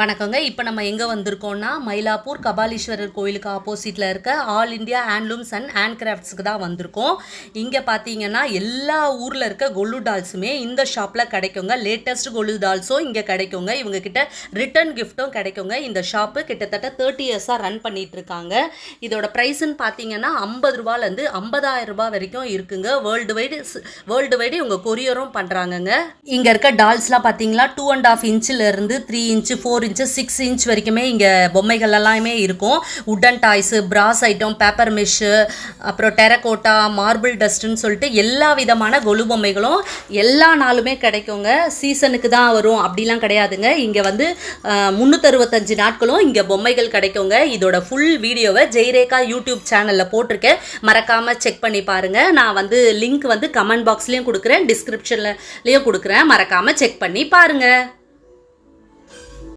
வணக்கங்க. இப்போ நம்ம எங்கே வந்திருக்கோம்னா மயிலாப்பூர் கபாலீஸ்வரர் கோயிலுக்கு ஆப்போசிட்டில் இருக்க all India handlooms and hand கிராஃப்ட்ஸ்க்கு தான் வந்திருக்கோம். இங்கே பார்த்தீங்கன்னா எல்லா ஊரில் இருக்க கொலு டால்ஸுமே இந்த ஷாப்பில் கிடைக்குங்க. லேட்டஸ்ட் கொலு டால்ஸும் இங்கே கிடைக்குங்க. இவங்க கிட்ட ரிட்டர்ன் கிஃப்ட்டும் கிடைக்குங்க. இந்த ஷாப்பு கிட்டத்தட்ட தேர்ட்டி இயர்ஸாக ரன் பண்ணிட்டு இருக்காங்க இதோட ப்ரைஸ்ன்னு பார்த்தீங்கன்னா ஐம்பது ரூபாலேருந்து ஐம்பதாயிரம் ரூபாய் வரைக்கும் இருக்குங்க. வேர்ல்டு வைடு வேர்ல்டு வைடு இவங்க கொரியரும் பண்ணுறாங்கங்க இங்கே இருக்க டால்ஸ்லாம் பார்த்தீங்கன்னா two and half இன்ச்சிலேருந்து three inch four inch six inch வரைக்குமே இங்கே பொம்மைகள் எல்லாமே இருக்கும். Wooden toys brass item paper mache அப்புறம் டெரகோட்டா மார்பிள் டஸ்ட்டுன்னு சொல்லிட்டு எல்லா விதமான கொலு பொம்மைகளும் எல்லா நாளுமே கிடைக்குங்க. சீசனுக்கு தான் வரும். அப்படிலாம் கிடையாதுங்க. இங்கே வந்து முந்நூற்றறுபத்தஞ்சு நாட்களும் இங்கே பொம்மைகள் கிடைக்குங்க. இதோட ஃபுல் வீடியோவை ஜெய்ரேகா யூடியூப் சேனலில் போட்டிருக்கேன். மறக்காமல் செக் பண்ணி பாருங்கள் நான் வந்து லிங்க் வந்து கமெண்ட் பாக்ஸ்லேயும் கொடுக்குறேன். டிஸ்கிரிப்ஷன்லேயும் கொடுக்குறேன். மறக்காமல் செக் பண்ணி பாருங்கள்